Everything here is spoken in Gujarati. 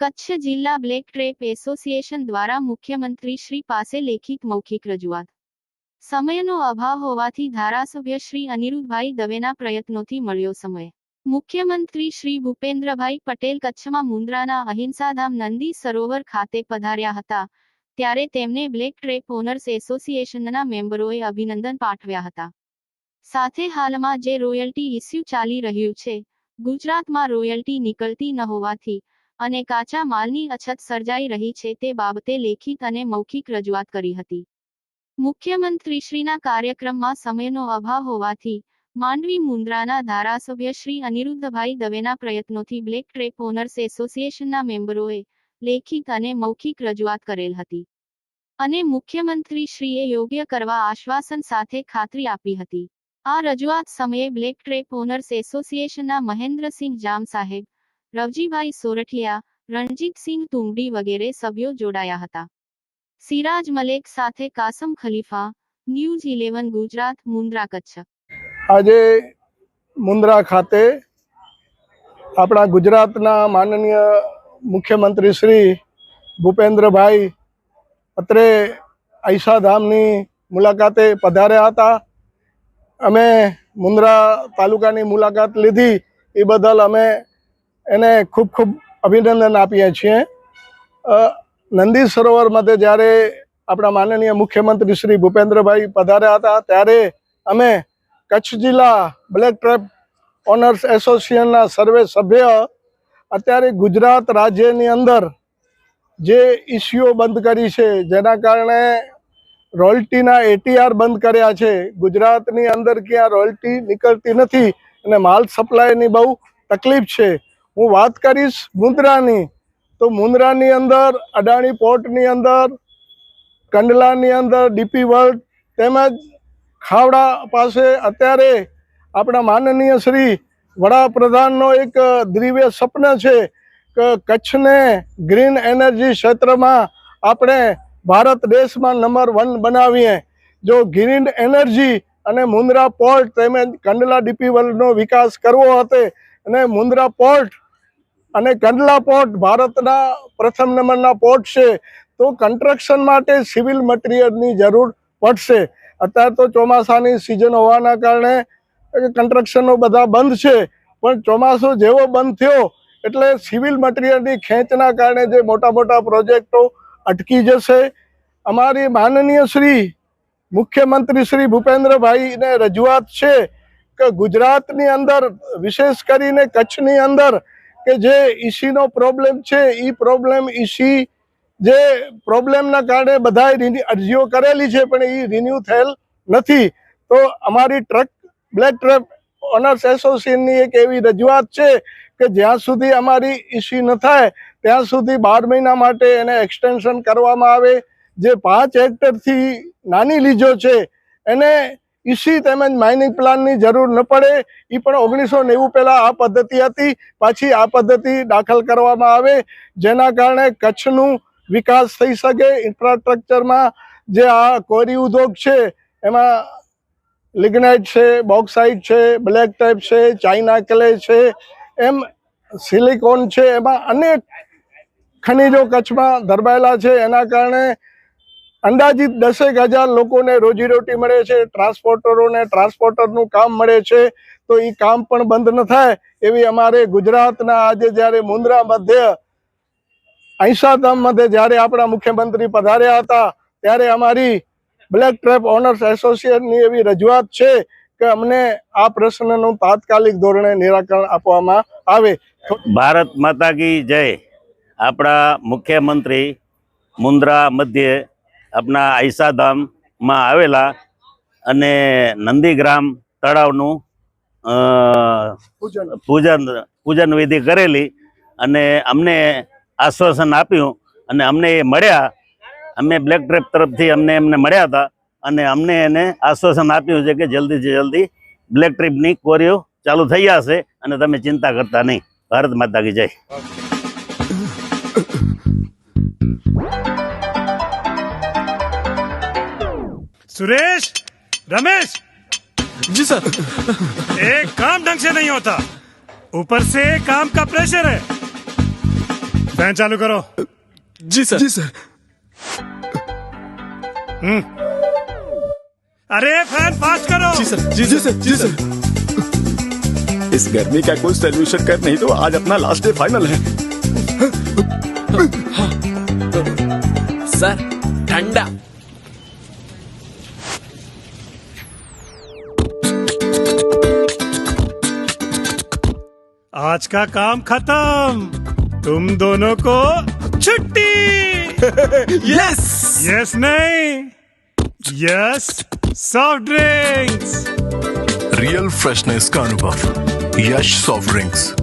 કચ્છ જિલ્લા બ્લેક ટ્રેપ એસોસિએશન દ્વારા મુખ્યમંત્રી શ્રી પાસે લેખિત મૌખિક રજૂઆત. સમયનો અભાવ હોવાથી ધારાસભ્ય શ્રી અનિરુદ્ધભાઈ દવેના પ્રયત્નોથી મળ્યો સમય. મુખ્યમંત્રી શ્રી ભૂપેન્દ્રભાઈ પટેલ કચ્છમાં મુન્દ્રાના અહિંસાધામ નંદી સરોવર ખાતે પધાર્યા હતા. ત્યારે તેમને બ્લેક ટ્રેપ ઓનર્સ એસોસિએશનના મેમ્બરોએ અભિનંદન પાઠવ્યા હતા. સાથે હાલમાં જે રોયલ્ટી ઇસ્યુ ચાલી રહ્યું છે, ગુજરાતમાં રોયલ્ટી નીકળતી ન હોવાથી અને કાચા માલની અછત સર્જાઈ રહી છે તે બાબતે લેખિત અને મૌખિક રજૂઆત કરી હતી. મુખ્યમંત્રીશ્રીના કાર્યક્રમમાં સમયનો અભાવ હોવાથી માંડવી મુન્દ્રાના ધારાસભ્ય શ્રી અનિરુદ્ધભાઈ દવેના પ્રયત્નોથી બ્લેક ટ્રેપ ઓનર્સ એસોસિએશનના મેમ્બરોએ લેખિત અને મૌખિક રજૂઆત કરેલ હતી. અને મુખ્યમંત્રીશ્રીએ યોગ્ય કરવા આશ્વાસન સાથે ખાતરી આપી હતી. આ રજૂઆત સમયે બ્લેક ટ્રેપ ઓનર્સ એસોસિએશનના મહેન્દ્રસિંહ જામ સાહેબ, રવજીભાઈ સોરઠિયા, રણજીતસિંહ તુંગડી વગેરે સભ્યો જોડાયા હતા. સિરાજ મલેક સાથે કાસમ ખલીફા, ન્યૂઝ ઇલેવન ગુજરાત, મુન્દ્રા કચ્છ. આજે મુન્દ્રા ખાતે આપણા ગુજરાતના માનનીય મુખ્યમંત્રી શ્રી ભૂપેન્દ્રભાઈ અત્રે ઐશાધામની મુલાકાતે પધાર્યા હતા. અમે મુન્દ્રા તાલુકાની મુલાકાત લીધી. એ બદલ અમે એને ખૂબ ખૂબ અભિનંદન આપીએ છીએ. નંદી સરોવર માટે જ્યારે આપણા માનનીય મુખ્યમંત્રી શ્રી ભૂપેન્દ્રભાઈ પધાર્યા હતા, ત્યારે અમે કચ્છ જિલ્લા બ્લેક ટ્રેપ ઓનર્સ એસોસિએશનના સર્વે સભ્ય, અત્યારે ગુજરાત રાજ્યની અંદર જે ઇસ્યુઓ બંધ કરી છે, જેના કારણે રોયલ્ટીના એટીઆર બંધ કર્યા છે. ગુજરાતની અંદર ક્યાં રોયલ્ટી નીકળતી નથી અને માલ સપ્લાયની બહુ તકલીફ છે. હું વાત કરીશ મુન્દ્રાની. તો મુન્દ્રાની અંદર, અડાણી પોર્ટની અંદર, કંડલાની અંદર, ડીપી વર્લ્ડ તેમજ ખાવડા પાસે અત્યારે આપણા માનનીય શ્રી વડાપ્રધાનનો એક દિવ્ય સ્વપ્ન છે. કચ્છને ગ્રીન એનર્જી ક્ષેત્રમાં આપણે ભારત દેશમાં નંબર વન બનાવીએ. જો ગ્રીન એનર્જી અને મુન્દ્રા પોર્ટ તેમજ કંડલા ડીપી વર્લ્ડનો વિકાસ કરવો હતો અને મુન્દ્રા પોર્ટ અને કંડલા પોર્ટ ભારતના પ્રથમ નંબરના પોર્ટ છે, તો કન્સ્ટ્રક્શન માટે સિવિલ મટીરિયલની જરૂર પડશે. અત્યારે તો ચોમાસાની સિઝન હોવાના કારણે કન્સ્ટ્રક્શનો બધા બંધ છે, પણ ચોમાસું જેવો બંધ થયો એટલે સિવિલ મટીરિયલની ખેંચના કારણે જે મોટા મોટા પ્રોજેક્ટો અટકી જશે, અમારી માનનીય શ્રી મુખ્યમંત્રી શ્રી ભૂપેન્દ્રભાઈને રજૂઆત છે કે ગુજરાતની અંદર, વિશેષ કરીને કચ્છની અંદર, કે જે ઈસીનો પ્રોબ્લેમ છે એ પ્રોબ્લેમ ઈસી જે પ્રોબ્લેમના કારણે બધાએ અરજીઓ કરેલી છે, પણ એ રિન્યૂ થયેલ નથી. તો અમારી ટ્રક, બ્લેક ટ્રેપ ઓનર્સ એસોસિએશનની એક એવી રજૂઆત છે કે જ્યાં સુધી અમારી ઇસ્યુ ન થાય, ત્યાં સુધી બાર મહિના માટે એને એક્સટેન્શન કરવામાં આવે. જે પાંચ હેક્ટરથી નાની લીજો છે, એને ઇસી તેમજ માઇનિંગ પ્લાનની જરૂર ન પડે. એ પણ ઓગણીસો નેવું પહેલાં આ પદ્ધતિ હતી. પાછી આ પદ્ધતિ દાખલ કરવામાં આવે, જેના કારણે કચ્છનું વિકાસ થઈ શકે. ઇન્ફ્રાસ્ટ્રક્ચરમાં જે આ કોરી ઉદ્યોગ છે, એમાં લિગ્નાઇટ છે બોક્સાઇટ છે બ્લેક ટાઈપ છે ચાઇના ક્લે છે એમ સિલિકોન છે, એમાં અનેક ખનીજો કચ્છમાં ધરબાયેલા છે. એના કારણે અંદાજિત દસેક હજાર લોકોને રોજીરોટી મળે છે, ટ્રાન્સપોર્ટરોને ટ્રાન્સપોર્ટરનું કામ મળે છે. તો એ કામ પણ બંધ ન થાય એવી અમારે ગુજરાતના આજે જ્યારે મુન્દ્રા મધ્ય અહિંસાધામ મધ્ય જ્યારે આપણા મુખ્યમંત્રી પધાર્યા હતા, ત્યારે અમારી બ્લેક ટ્રેપ ઓનર્સ એસોસિએશનની એવી રજૂઆત છે કે અમને આ પ્રશ્નનું તાત્કાલિક ધોરણે નિરાકરણ આપવામાં આવે. ભારત માતા કી જય. આપણા મુખ્યમંત્રી મુન્દ્રા મધ્યે આપણા આઈસાધામમાં આવેલા અને નંદીગ્રામ તળાવનું પૂજન પૂજન વિધિ કરેલી અને અમને આશ્વાસન આપ્યું અને અમને એ મળ્યા. અમે બ્લેક ટ્રેપ તરફથી અમને એમને મળ્યા હતા. અને અમને એને આશ્વાસન આપ્યું છે કે જલ્દીથી જલ્દી બ્લેક ટ્રીપની કોરીઓ ચાલુ થઈ જશે અને તમે ચિંતા કરતા નહીં ભારત માતા કી જય सुरेश रमेश जी सर एक काम ढंग से नहीं होता ऊपर से काम का प्रेशर है फैन चालू करो जी सर जी सर अरे फ़ैन फास्ट करो। जी सर जी जी सर जी सर। इस गर्मी का कोई सोल्यूशन कर नहीं तो आज अपना लास्ट डे फाइनल है। सर ठंडा। आज का काम खत्म। तुम दोनों को छुट्टी। यस यस नहीं। Yes soft drinks! Real freshness can be carnival yash soft drinks.